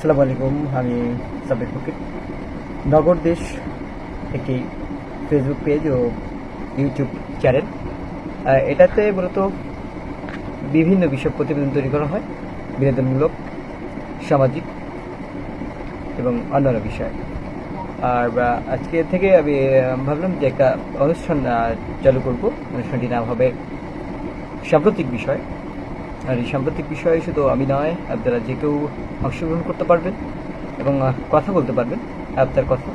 আসসালামু আলাইকুম, আমি সাবির ফকির। নগর দেশ একটি ফেসবুক পেজ ও ইউটিউব চ্যানেল এটাতে মূলত বিভিন্ন বিষয় প্রতিবেদন তৈরি করা হয়, বিনোদনমূলক, সামাজিক এবং অন্যান্য বিষয়। আর আজকে থেকে আমি ভাবলাম যে একটা অনুষ্ঠান চালু করব। অনুষ্ঠানটির নাম হবে সাম্প্রতিক বিষয়। আর এই সাম্প্রতিক বিষয়ে শুধু আমি নয়, আপনারা যে কেউ অংশগ্রহণ করতে পারবেন এবং কথা বলতে পারবেন আপনার কথা।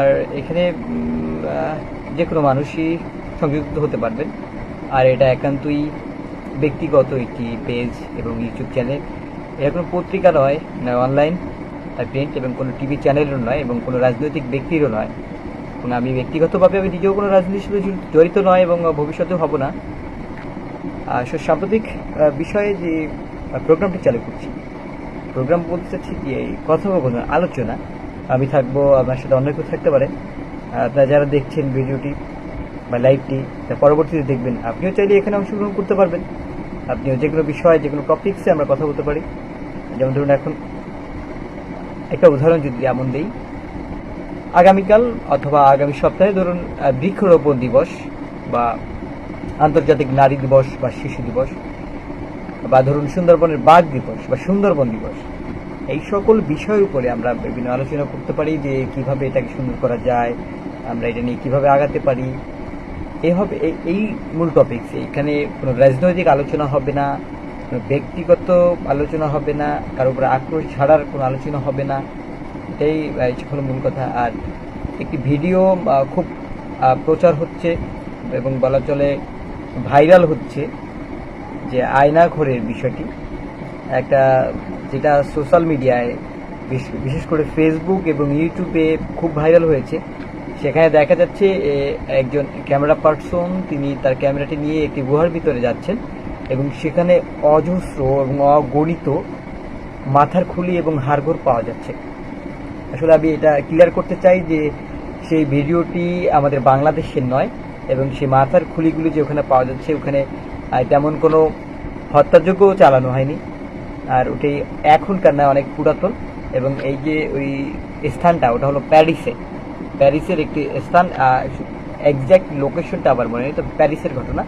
আর এখানে যে কোনো মানুষই সংযুক্ত হতে পারবেন। আর এটা একান্তই ব্যক্তিগত একটি পেজ এবং ইউটিউব চ্যানেল। এটা কোনো পত্রিকা নয়, না অনলাইন প্রিন্ট এবং কোনো টিভি চ্যানেলও নয় এবং কোনো রাজনৈতিক ব্যক্তিরও নয়। এবং আমি ব্যক্তিগতভাবে আমি নিজেও কোনো রাজনীতির সাথে জড়িত নয় এবং ভবিষ্যতেও হব না। সাম্প্রতিক বিষয়ে যে প্রোগ্রামটি চালু করছি প্রোগ্রাম বলতে চাচ্ছি যে এই কথোপকথন আলোচনা। আমি থাকব আপনার সাথে অন্য কেউ থাকতে পারে। আহ, আপনারা যারা দেখছেন ভিডিওটি বা লাইভটি তা পরবর্তীতে দেখবেন। আপনিও চাইলে এখানে অংশগ্রহণ করতে পারবেন। আপনিও যে কোনো বিষয়ে যে কোনো টপিক্সে আমরা কথা বলতে পারি। যেমন ধরুন এখন একটা উদাহরণ যদি এমন দেই। আগামীকাল অথবা আগামী সপ্তাহে ধরুন বৃক্ষরোপণ দিবস বা আন্তর্জাতিক নারী দিবস বা শিশু দিবস, বা ধরুন সুন্দরবনের বাঘ দিবস বা সুন্দরবন দিবস, এই সকল বিষয়ের উপরে আমরা বিভিন্ন আলোচনা করতে পারি যে কীভাবে এটাকে সুন্দর করা যায়, আমরা এটা নিয়ে কীভাবে আগাতে পারি। এই হবে এই- মূল টপিকস এখানে কোনো রাজনৈতিক আলোচনা হবে না, কোনো ব্যক্তিগত আলোচনা হবে না, কারও উপরে আক্রোশ ছাড়ার কোনো আলোচনা হবে না, এটাই হলো মূল কথা। আর একটি ভিডিও খুব প্রচার হচ্ছে এবং বলা চলে ভাইরাল হচ্ছে যে আয়না ঘরের বিষয়টি। একটা যেটা সোশ্যাল মিডিয়ায় বিশেষ করে ফেসবুক এবং ইউটিউবে খুব ভাইরাল হয়েছে। সেখানে দেখা যাচ্ছে একজন ক্যামেরা পার্সন, তিনি তার ক্যামেরাটি নিয়ে একটি গুহার ভিতরে যাচ্ছেন এবং সেখানে অজস্র এবং অগণিত মাথার খুলি এবং হাড়গোড় পাওয়া যাচ্ছে। আসলে আমি এটা ক্লিয়ার করতে চাই যে সেই ভিডিওটি আমাদের বাংলাদেশের নয় এবং সেই মাথার খুলিগুলি যে ওখানে পাওয়া যাচ্ছে, ওখানে তেমন কোনো হত্যাযোগ্য চালানো হয়নি। আর ওটি এখনকার না অনেক পুরাতন এবং এই যে ওই স্থানটা, ওটা হলো প্যারিসে। প্যারিসের একটি স্থান একজ্যাক্ট লোকেশনটা আবার মনে নেই, তো প্যারিসের ঘটনা।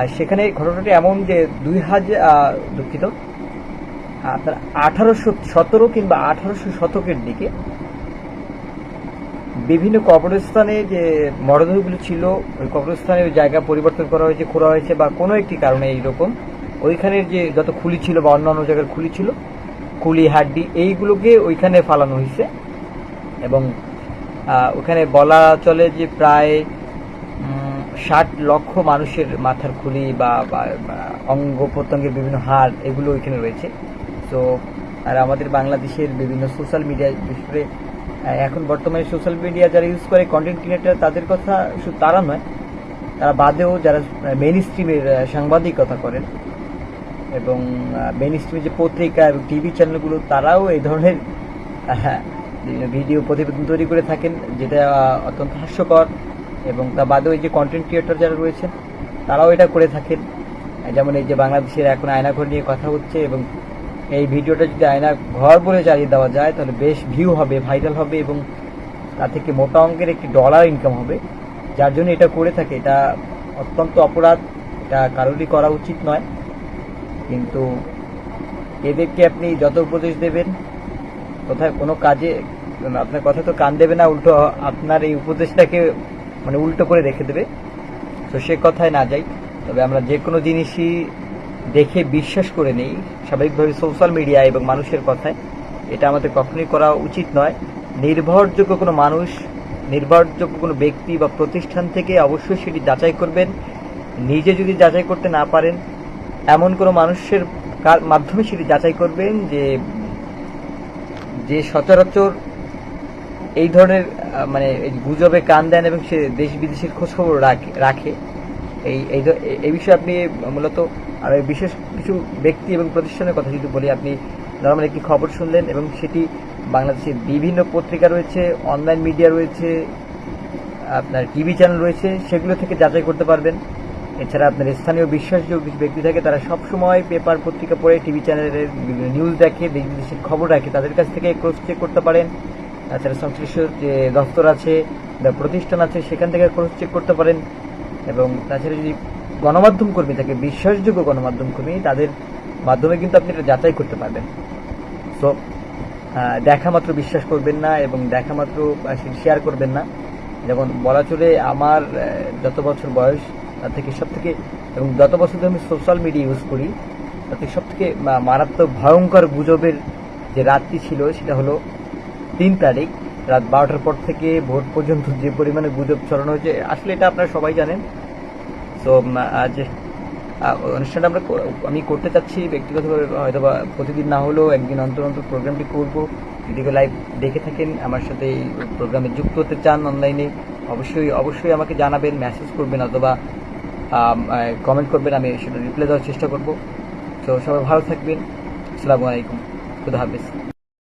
আর সেখানে ঘটনাটি এমন যে দুই হাজার দুঃখিত আঠারোশো সতেরো কিংবা আঠারোশো শতকের দিকে বিভিন্ন কবরস্থানে যে মরদেহগুলো ছিল, ওই কবরস্থানের জায়গা পরিবর্তন করা হয়েছে, খোঁড়া হয়েছে বা কোনো একটি কারণে এইরকম। ওইখানের যে যত খুলি ছিল বা অন্যান্য জায়গার খুলি ছিল, খুলি, হাড্ডি, এইগুলোকে ওইখানে ফালানো হয়েছে। এবং ওখানে বলা চলে যে প্রায় ষাট লক্ষ মানুষের মাথার খুলি বা অঙ্গ প্রত্যঙ্গের বিভিন্ন হাড় এগুলো ওইখানে রয়েছে। তো, আর আমাদের বাংলাদেশের বিভিন্ন সোশ্যাল মিডিয়া বিশেষ করে এখন বর্তমানে সোশ্যাল মিডিয়া যারা ইউজ করে কন্টেন্ট ক্রিয়েটার তাদের কথা শুধু তারা নয়, তারা বাদেও যারা মেইন স্ট্রিমের সাংবাদিকতা করেন এবং মেইন স্ট্রিমের যে পত্রিকা এবং টিভি চ্যানেলগুলো তারাও এই ধরনের হ্যাঁ ভিডিও প্রতিবেদন তৈরি করে থাকেন যেটা অত্যন্ত হাস্যকর এবং তা বাদেও এই যে কন্টেন্ট ক্রিয়েটর যারা রয়েছেন, তারাও এটা করে থাকেন। যেমন এই যে বাংলাদেশের এখন আয়নাঘর নিয়ে কথা হচ্ছে এবং এই ভিডিওটা যদি আয়না ঘর বলে চালিয়ে দেওয়া যায়, তাহলে বেশ ভিউ হবে ভাইরাল হবে এবং তা থেকে মোটা অঙ্কের একটি ডলার ইনকাম হবে। যার জন্য এটা করে থাকে, এটা অত্যন্ত অপরাধ, এটা কারোরই করা উচিত নয়। কিন্তু এদেরকে আপনি যত উপদেশ দেবেন, কোথায় কোনো কাজে, আপনার কথা তো কান দেবে না, উল্টো আপনার এই উপদেশটাকে মানে উল্টো করে রেখে দেবে। তো সে কথায় না যাই, তবে আমরা যে কোনো জিনিসই দেখে বিশ্বাস করে নেই। স্বাভাবিকভাবে সোশ্যাল মিডিয়া এবং মানুষের কথায় এটা আমাদের কখনোই করা উচিত নয়। নির্ভরযোগ্য কোনো মানুষ, নির্ভরযোগ্য কোনো ব্যক্তি বা প্রতিষ্ঠান থেকে অবশ্যই সেটি যাচাই করবেন। নিজে যদি যাচাই করতে না পারেন, এমন কোনো মানুষের মাধ্যমে সেটি যাচাই করবেন যে যে সচরাচর এই ধরনের মানে গুজবে কান দেন এবং সে দেশ বিদেশের খোঁজখবর রাখে রাখে। এই- এই বিষয়ে আপনি মূলত আর এই বিশেষ কিছু ব্যক্তি এবং প্রতিষ্ঠানের কথা যদি বলি, আপনি নর্মাল একটি খবর শুনলেন এবং সেটি বাংলাদেশের বিভিন্ন পত্রিকা রয়েছে অনলাইন মিডিয়া রয়েছে, আপনার টিভি চ্যানেল রয়েছে, সেগুলো থেকে যাচাই করতে পারবেন। এছাড়া আপনার স্থানীয় বিশ্বাসযোগ্য ব্যক্তি থাকে, তারা সবসময় পেপার পত্রিকা পড়ে টিভি চ্যানেলের বিভিন্ন নিউজ দেখে দেশ বিদেশের খবর রাখে, তাদের কাছ থেকে ক্রস চেক করতে পারেন। তাছাড়া সংশ্লিষ্ট যে দপ্তর আছে বা প্রতিষ্ঠান আছে, সেখান থেকে ক্রস চেক করতে পারেন। এবং তাছাড়া যদি গণমাধ্যম কর্মী থাকে, বিশ্বাসযোগ্য গণমাধ্যম কর্মী, তাদের মাধ্যমে কিন্তু আপনি এটা যাচাই করতে পারবেন। সো দেখা মাত্র বিশ্বাস করবেন না এবং দেখা মাত্র শেয়ার করবেন না। যেমন বলা চলে আমার যত বছর বয়স, তার থেকে সব থেকে এবং যত বছর ধরে আমি সোশ্যাল মিডিয়া ইউজ করি, তার থেকে সব থেকে মারাত্মক ভয়ঙ্কর গুজবের যে রাতটি ছিল, সেটা হলো তিন তারিখ, রাত বারোটার পর থেকে ভোট পর্যন্ত যে পরিমাণে গুজব ছড়ানো হয়েছে, আসলে এটা আপনারা সবাই জানেন তো আজ অনুষ্ঠানটা আমরা আমি করতে চাচ্ছি, ব্যক্তিগতভাবে হয়তো বা প্রতিদিন না হলেও একদিন অন্তর অন্তর প্রোগ্রামটি করব। কেউ লাইভ দেখে থাকেন, আমার সাথে এই প্রোগ্রামে যুক্ত হতে চান অনলাইনে, অবশ্যই অবশ্যই আমাকে জানাবেন মেসেজ করবেন অথবা কমেন্ট করবেন, আমি সেটা রিপ্লাই দেওয়ার চেষ্টা করব। তো সবাই ভালো থাকবেন। আসসালামু আলাইকুম। খুদা হাফেজ।